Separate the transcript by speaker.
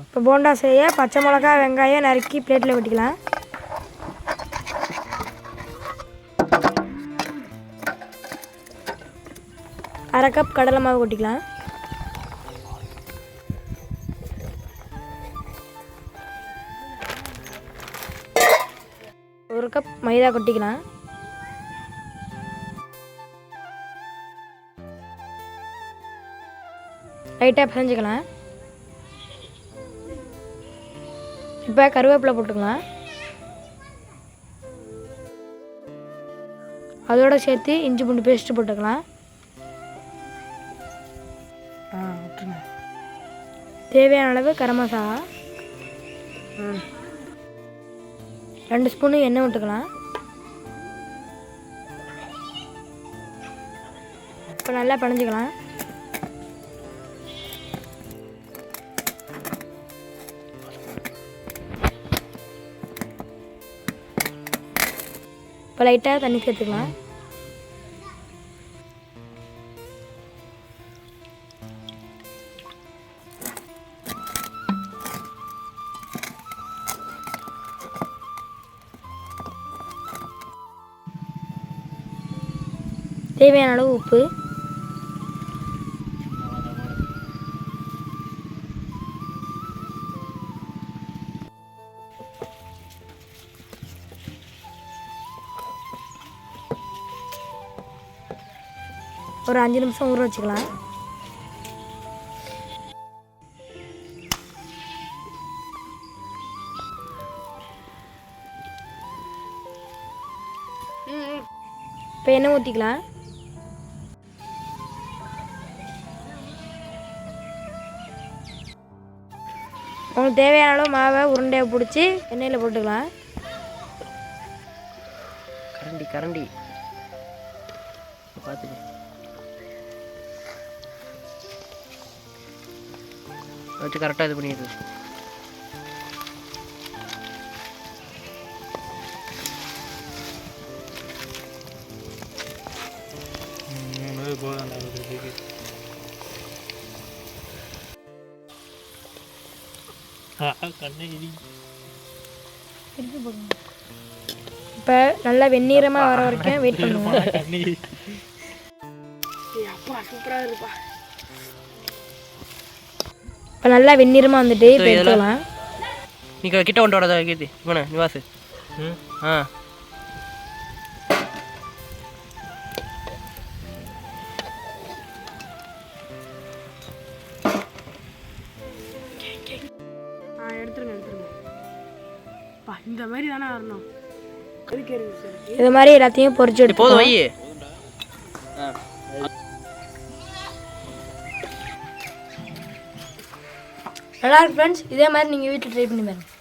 Speaker 1: இப்போ போண்டா செய்ய பச்சை மிளகா வெங்காயம் நறுக்கி பிளேட்டில் வெட்டிக்கலாம். அரை கப் கடலை மாவு கொட்டிக்கலாம். ஒரு கப் மைதா கொட்டிக்கலாம். லைட்டாக பிசைஞ்சிக்கலாம். இப்போ கருவேப்பிலை போட்டுக்கலாம். அதோட சேர்த்து இஞ்சி பூண்டு பேஸ்ட்டு போட்டுக்கலாம். தேவையான அளவு கரம் மசாலா. ரெண்டு ஸ்பூனு எண்ணெய் விட்டுக்கலாம் இப்போ நல்லா பிணைஞ்சிக்கலாம். இப்போ லைட்டாக தண்ணி சேர்த்துக்கலாம். தேவையான அளவு உப்பு. ஒரு அஞ்சு நிமிஷம் ஊற வச்சுக்கலாம். இப்போ எண்ணெய் ஊற்றிக்கலாம் உங்களுக்கு தேவையான அளவு மாவை உருண்டையை பிடிச்சி எண்ணெயில் போட்டுக்கலாம்.
Speaker 2: கரண்டி கரண்டி. பார்த்துக்கலாம் வச்சு கரெக்டாக இது பண்ணிடு.
Speaker 1: இப்போ நல்லா வெந்நீரமாக வர வரைக்கும் வெயிட் பண்ணுவோம்
Speaker 2: அப்பா சூப்பராக இருப்பா
Speaker 1: இப்போ நல்லா வெந்நீரமாக வந்துட்டு இப்போ எடுத்துக்கலாம்.
Speaker 2: நீ கிட்ட கொண்டு வரதா கீர்த்தி. இவனே நிவாசு. ம். ஆ.
Speaker 3: ஆ எடுத்துருங்க எடுத்துருங்க. பா இந்த மாதிரி தானே வரணும்.
Speaker 1: இது மாதிரி எல்லாத்தையும் பொரிச்சு
Speaker 2: சரி, போதும்
Speaker 1: நல்லா இருக்கு ஃப்ரெண்ட்ஸ் இதே மாதிரி நீங்கள் வீட்டில் ட்ரை பண்ணி பாருங்கள்